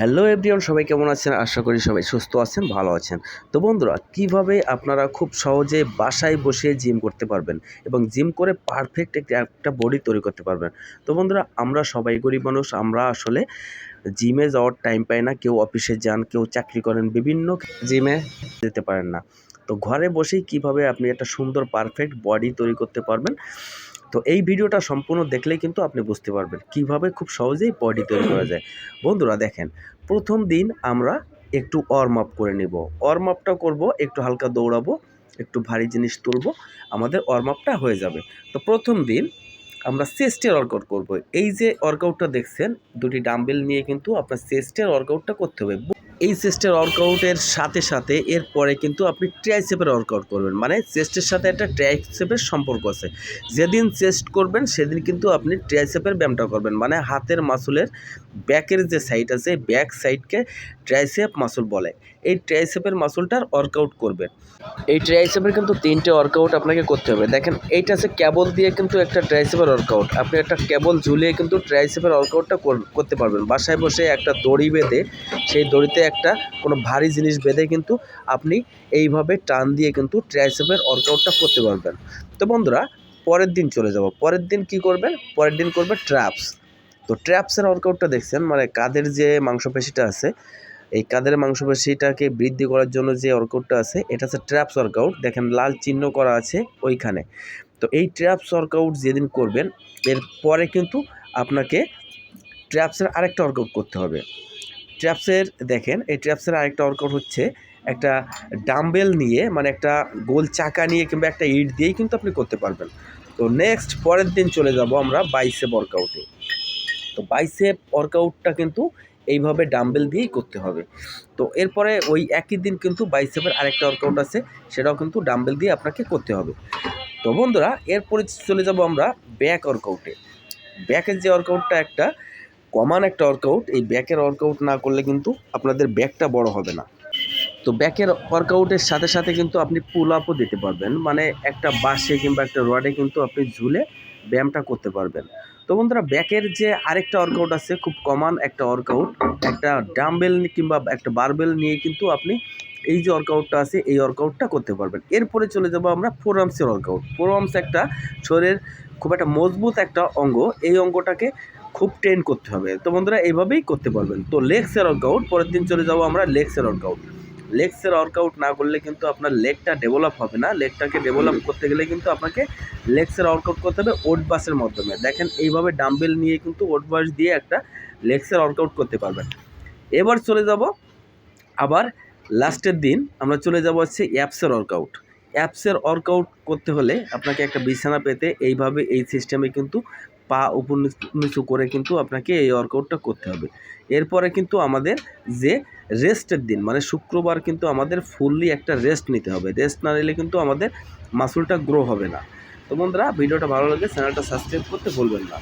Hello everyone সবাই কেমন আছেন? আশা করি সবাই সুস্থ আছেন, ভালো আছেন। তো বন্ধুরা, কীভাবে আপনারা খুব সহজে বাসায় বসে জিম করতে পারবেন এবং জিম করে পারফেক্ট একটা একটা বডি তৈরি করতে পারবেন? তো বন্ধুরা, আমরা সবাই গরিব মানুষ, আমরা আসলে জিমে যাওয়ার টাইম পাই না, কেউ অফিসে যান, কেউ চাকরি করেন, বিভিন্ন জিমে যেতে পারেন না। তো ঘরে বসেই কীভাবে আপনি একটা সুন্দর পারফেক্ট বডি তৈরি করতে পারবেন? তো এই ভিডিওটা সম্পূর্ণ দেখলেই কিন্তু আপনি বুঝতে পারবেন কীভাবে খুব সহজেই বডি তৈরি করা যায়। বন্ধুরা, দেখেন, প্রথম দিন আমরা একটু ওয়ার্ম আপ করে নেব। ওয়ার্ম আপটা করব, একটু হালকা দৌড়াবো, একটু ভারী জিনিস তুলবো, আমাদের ওয়ার্ম আপটা হয়ে যাবে। তো প্রথম দিন আমরা চেস্টের ওয়ার্কআউট করব। এই যে ওয়ার্কআউটটা দেখছেন, দুটি ডাম্বেল নিয়ে কিন্তু আপনার চেস্টের ওয়ার্কআউটটা করতে হবে। এই চেস্টের ওয়ার্কআউটের সাথে সাথে এরপরে কিন্তু আপনি ট্রাইসেপের ওয়ার্কআউট করবেন। মানে চেস্টের সাথে একটা ট্রাইসেপের সম্পর্ক আছে। যেদিন চেস্ট করবেন, সেদিন কিন্তু আপনি ট্রাইসেপের ব্যায়ামটা করবেন। মানে হাতের মাসুলের ব্যাকের যে সাইড আছে ব্যাক সাইডকে ট্রাইসেপ মাসুল বলে। এই ট্রাইসেপের মাসুলটার ওয়ার্কআউট করবেন। এই ট্রাইসেপের কিন্তু তিনটে ওয়ার্কআউট আপনাকে করতে হবে। দেখেন, এইটা আছে কেবল দিয়ে কিন্তু একটা ট্রাইসেপের ওয়ার্কআউট আপনি একটা কেবল ঝুলিয়ে কিন্তু ট্রাইসেপের ওয়ার্কআউটটা করতে পারবেন। বাসায় বসে একটা দড়ি বেঁধে সেই দড়িতে একটা কোনো ভারী জিনিস বেঁধে কিন্তু আপনি এইভাবে টান দিয়ে কিন্তু ট্রাইসেপের ওয়ার্কআউটটা করতে পারবেন। তো বন্ধুরা, পরের দিন চলে যাব। পরের দিন কি করবেন? পরের দিন করবে ট্র্যাপস তো ট্র্যাপসের ওয়ার্কআউটটা দেখছেন মানে কাদের যে মাংসপেশিটা আছে, এই কাদের মাংসপেশিটাকে বৃদ্ধি করার জন্য যে ওয়ার্কআউটটা আছে, এটা হচ্ছে ট্র্যাপস ওয়ার্কআউট দেখেন, লাল চিহ্ন করা আছে ওইখানে। তো এই ট্র্যাপস ওয়ার্কআউট যেদিন করবেন এরপরে কিন্তু আপনাকে ট্র্যাপসের আরেকটা ওয়ার্কআউট করতে হবে। ট্র্যাপসের, দেখেন, এই ট্র্যাপসের আরেকটা ওয়ার্কআউট হচ্ছে, একটা ডাম্বেল নিয়ে মানে একটা গোল চাকা নিয়ে কিংবা একটা ইট দিয়েই কিন্তু আপনি করতে পারবেন। তো নেক্সট, পরের দিন চলে যাব আমরা বাইসেপ ওয়ার্কআউটে তো বাইসেপ ওয়ার্কআউটটা কিন্তু এইভাবে ডাম্বেল দিয়েই করতে হবে। তো এরপরে ওই একই দিন কিন্তু বাইসেপের আরেকটা ওয়ার্কআউট আছে, সেটাও কিন্তু ডাম্বেল দিয়ে আপনাকে করতে হবে। তো বন্ধুরা, এরপরে চলে যাব আমরা ব্যাক ওয়ার্কআউটে ব্যাকের যে ওয়ার্কআউটটা একটা কমান একটা ওয়ার্কআউট এই ব্যাকের ওয়ার্কআউট না করলে কিন্তু আপনাদের ব্যাকটা বড় হবে না। তো ব্যাকের ওয়ার্কআউটের সাথে সাথে কিন্তু আপনি পুল আপও দিতে পারবেন। মানে একটা বাসে কিংবা একটা রডে কিন্তু আপনি ঝুলে ব্যায়ামটা করতে পারবেন। তো বন্ধুরা ব্যাকের যে আরেকটা ওয়ার্কআউট আছে, খুব কমন একটা ওয়ার্কআউট একটা ডাম্বেল কিংবা একটা বারবেল নিয়ে কিন্তু আপনি এই যে ওয়ার্কআউটটা আছে, এই ওয়ার্কআউটটা করতে পারবেন। এরপরে চলে যাব আমরা ফোরামসের ওয়ার্কআউট ফোরামস একটা শরীরের খুব একটা মজবুত একটা অঙ্গ। এই অঙ্গটাকে খুব ট্রেন করতে হবে। তো বন্ধুরা, এইভাবেই করতে পারবেন। তো লেগসের ওয়ার্কআউট পরের দিন চলে যাব আমরা লেগসের ওয়ার্কআউট লেগসের ওয়ার্কআউট না করলে কিন্তু আপনার লেগটা ডেভেলপ হবে না। লেগটাকে ডেভেলপ করতে গেলে কিন্তু আপনাকে লেগসের ওয়ার্কআউট করতে হবে ওট বাসের মাধ্যমে। দেখেন, এইভাবে ডাম্বেল নিয়ে কিন্তু ওট বাস দিয়ে একটা লেগসের ওয়ার্কআউট করতে পারবেন। এবার চলে যাব আবার লাস্টের দিন। আমরা চলে যাব হচ্ছে অ্যাপসের ওয়ার্কআউট অ্যাপসের ওয়ার্কআউট করতে হলে আপনাকে একটা বিছানা পেতে এইভাবে এই সিস্টেমে কিন্তু পা উপর নিচু করে কিন্তু আপনাকে এই ওয়ার্কআউটটা করতে হবে। এরপরে কিন্তু আমাদের যে রেস্টের দিন মানে শুক্রবার কিন্তু আমাদের ফুললি একটা রেস্ট নিতে হবে। রেস্ট না নিলে কিন্তু আমাদের মাসুলটা গ্রো হবে না। তো বন্ধুরা, ভিডিওটা ভালো লাগে চ্যানেলটা সাবস্ক্রাইব করতে ভুলবেন না।